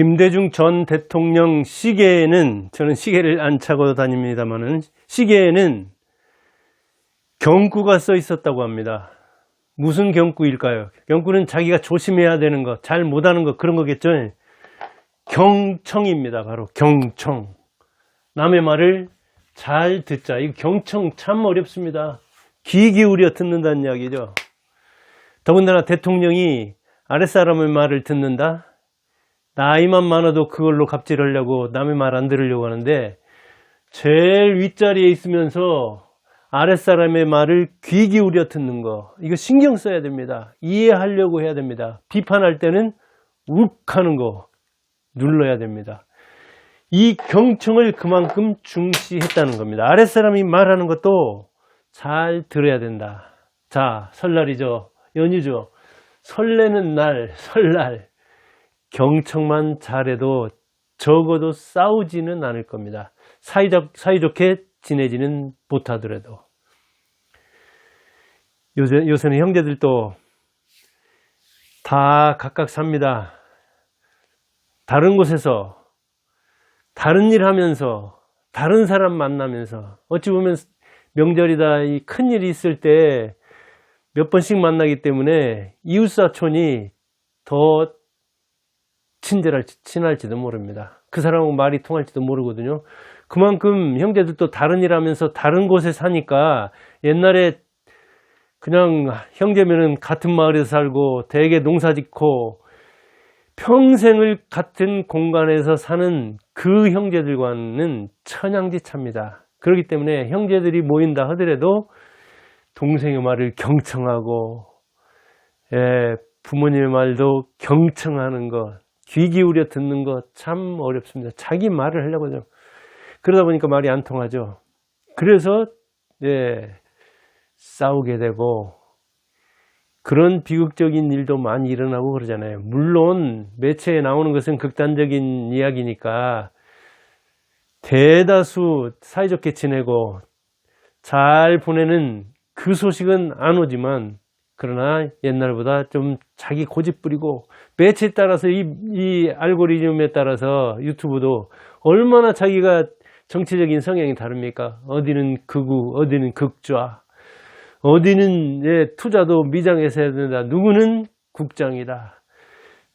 김대중 전 대통령 시계에는 저는 시계를 안 차고 다닙니다만은 시계에는 경구가 써 있었다고 합니다. 무슨 경구일까요? 경구는 자기가 조심해야 되는 것, 잘 못하는 것 그런 거겠죠. 경청입니다. 바로 경청. 남의 말을 잘 듣자. 이 경청 참 어렵습니다. 귀 기울여 듣는다는 이야기죠. 더군다나 대통령이 아랫사람의 말을 듣는다? 나이만 많아도 그걸로 갑질하려고 남의 말 안 들으려고 하는데 제일 윗자리에 있으면서 아랫사람의 말을 귀 기울여 듣는 거 이거 신경 써야 됩니다. 이해하려고 해야 됩니다. 비판할 때는 욱 하는 거 눌러야 됩니다. 이 경청을 그만큼 중시했다는 겁니다. 아랫사람이 말하는 것도 잘 들어야 된다. 자, 설날이죠. 연휴죠. 설레는 날, 설날. 경청만 잘해도 적어도 싸우지는 않을 겁니다. 사이좋, 사이좋게 지내지는 못하더라도. 요새, 요새는 형제들도 다 각각 삽니다. 다른 곳에서, 다른 일 하면서, 다른 사람 만나면서, 어찌 보면 명절이다, 이 큰 일이 있을 때 몇 번씩 만나기 때문에 이웃사촌이 더 친절할지, 친할지도 모릅니다. 그 사람하고 말이 통할지도 모르거든요. 그만큼 형제들도 다른 일 하면서 다른 곳에 사니까 옛날에 그냥 형제면은 같은 마을에서 살고 대개 농사 짓고 평생을 같은 공간에서 사는 그 형제들과는 천양지차입니다. 그렇기 때문에 형제들이 모인다 하더라도 동생의 말을 경청하고 예, 부모님의 말도 경청하는 것, 귀 기울여 듣는 것 참 어렵습니다. 자기 말을 하려고 하죠. 그러다 보니까 말이 안 통하죠. 그래서 예, 싸우게 되고 그런 비극적인 일도 많이 일어나고 그러잖아요. 물론 매체에 나오는 것은 극단적인 이야기니까 대다수 사이좋게 지내고 잘 보내는 그 소식은 안 오지만 그러나 옛날보다 좀 자기 고집 부리고 매체에 따라서 이, 이 알고리즘에 따라서 유튜브도 얼마나 자기가 정치적인 성향이 다릅니까? 어디는 극우, 어디는 극좌, 어디는 예, 투자도 미장에서 해야 된다. 누구는 국장이다.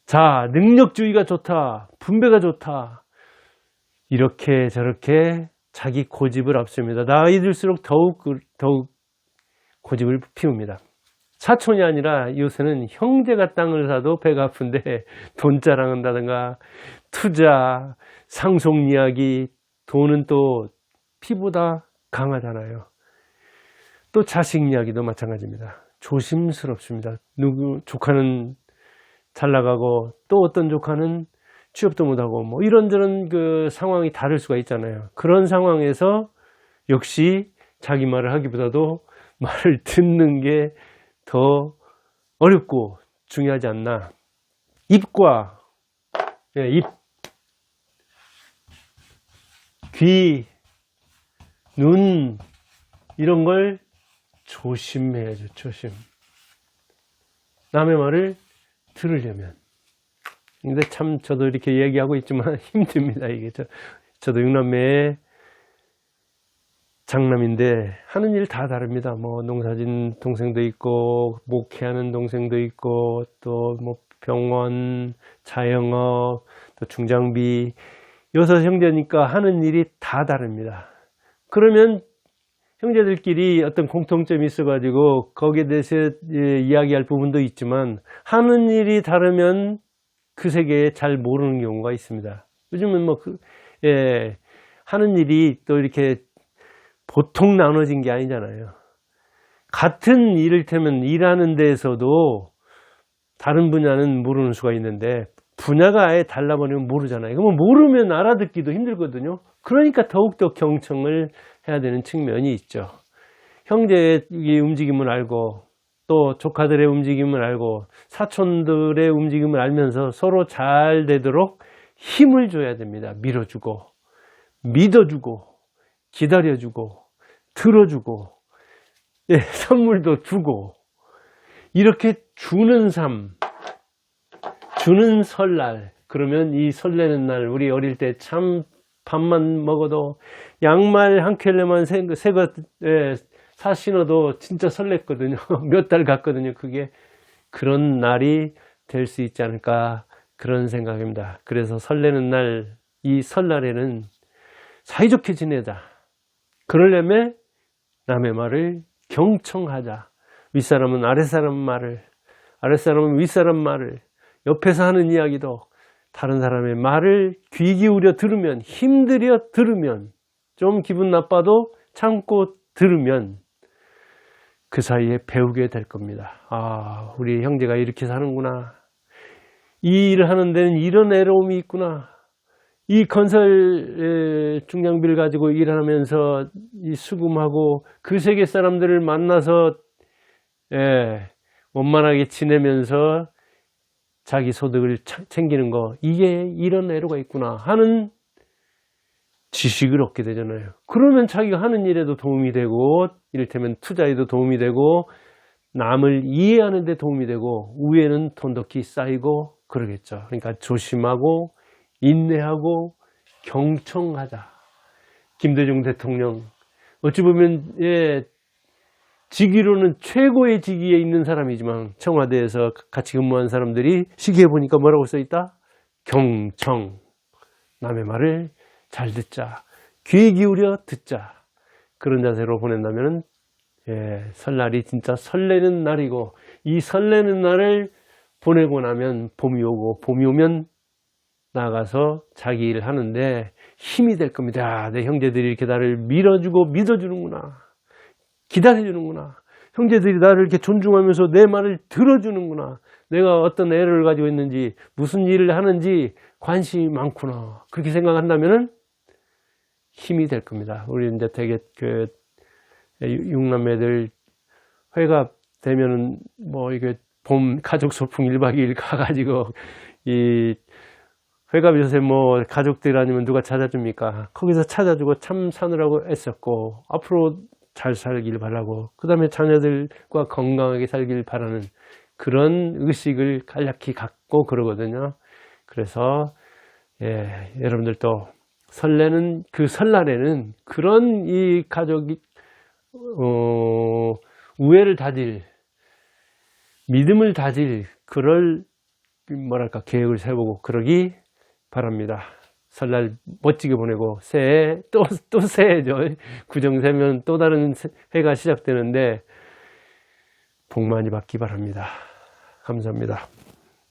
자, 능력주의가 좋다. 분배가 좋다. 이렇게 저렇게 자기 고집을 앞섭니다. 나이 들수록 더욱, 더욱 고집을 피웁니다. 사촌이 아니라 요새는 형제가 땅을 사도 배가 아픈데 돈 자랑한다든가 투자, 상속 이야기, 돈은 또 피보다 강하잖아요. 또 자식 이야기도 마찬가지입니다. 조심스럽습니다. 누구 조카는 잘 나가고 또 어떤 조카는 취업도 못하고 뭐 이런저런 그 상황이 다를 수가 있잖아요. 그런 상황에서 역시 자기 말을 하기보다도 말을 듣는 게 더 어렵고 중요하지 않나. 입과 예, 입, 귀, 눈 이런 걸 조심해야죠. 조심. 남의 말을 들으려면. 근데 참 저도 이렇게 얘기하고 있지만 힘듭니다. 이게 저, 저도 육남매의 장남인데 하는 일 다 다릅니다. 뭐 농사진 동생도 있고 목회하는 동생도 있고 또 뭐 병원, 자영업, 또 중장비 여섯 형제니까 하는 일이 다 다릅니다. 그러면 형제들끼리 어떤 공통점이 있어가지고 거기에 대해서 예, 이야기할 부분도 있지만 하는 일이 다르면 그 세계에 잘 모르는 경우가 있습니다. 요즘은 뭐 그, 예, 하는 일이 또 이렇게 보통 나눠진 게 아니잖아요. 같은 이를테면 일하는 데에서도 다른 분야는 모르는 수가 있는데 분야가 아예 달라버리면 모르잖아요. 그러면 모르면 알아듣기도 힘들거든요. 그러니까 더욱더 경청을 해야 되는 측면이 있죠. 형제의 움직임을 알고 또 조카들의 움직임을 알고 사촌들의 움직임을 알면서 서로 잘 되도록 힘을 줘야 됩니다. 밀어주고 믿어주고 기다려주고 들어주고 예, 선물도 주고 이렇게 주는 삶 주는 설날 그러면 이 설레는 날 우리 어릴 때 참 밥만 먹어도 양말 한 켤레만 새거 사 신어도 진짜 설렜거든요. 몇 달 갔거든요. 그게 그런 날이 될 수 있지 않을까 그런 생각입니다. 그래서 설레는 날, 이 설날에는 사이좋게 지내자. 그러려면 남의 말을 경청하자. 윗사람은 아랫사람 말을, 아랫사람은 윗사람 말을, 옆에서 하는 이야기도 다른 사람의 말을 귀 기울여 들으면, 힘들여 들으면, 좀 기분 나빠도 참고 들으면 그 사이에 배우게 될 겁니다. 아, 우리 형제가 이렇게 사는구나. 이 일을 하는 데는 이런 애로움이 있구나. 이 건설 에, 중량비를 가지고 일하면서 이 수금하고 그 세계 사람들을 만나서 예, 원만하게 지내면서 자기 소득을 차- 챙기는 거 이게 이런 애로가 있구나 하는 지식을 얻게 되잖아요. 그러면 자기가 하는 일에도 도움이 되고 이를테면 투자에도 도움이 되고 남을 이해하는 데 도움이 되고 위에는 돈덕히 쌓이고 그러겠죠. 그러니까 조심하고 인내하고 경청하자. 김대중 대통령 어찌 보면 예, 직위로는 최고의 직위에 있는 사람이지만 청와대에서 같이 근무한 사람들이 시기에 보니까 뭐라고 써 있다? 경청. 남의 말을 잘 듣자. 귀 기울여 듣자. 그런 자세로 보낸다면 예, 설날이 진짜 설레는 날이고 이 설레는 날을 보내고 나면 봄이 오고 봄이 오면 나가서 자기 일을 하는데 힘이 될 겁니다. 야, 내 형제들이 이렇게 나를 밀어주고 믿어주는구나. 기다려주는구나. 형제들이 나를 이렇게 존중하면서 내 말을 들어주는구나. 내가 어떤 애를 가지고 있는지, 무슨 일을 하는지 관심이 많구나. 그렇게 생각한다면은 힘이 될 겁니다. 우리 이제 되게 그 육남매들 회가 되면은 뭐 이게 봄 가족 소풍 1박 2일 가가지고 이 회갑 요새 뭐 가족들 아니면 누가 찾아줍니까? 거기서 찾아주고 참 사느라고 애썼고 앞으로 잘 살길 바라고 그 다음에 자녀들과 건강하게 살길 바라는 그런 의식을 간략히 갖고 그러거든요. 그래서 예, 여러분들도 설레는 그 설날에는 그런 이 가족이 어, 우애를 다질 믿음을 다질 그럴 뭐랄까 계획을 세우고 그러기 바랍니다. 설날 멋지게 보내고 새해 또 또 새해죠. 구정새면 또 다른 새- 해가 시작되는데 복 많이 받기 바랍니다. 감사합니다.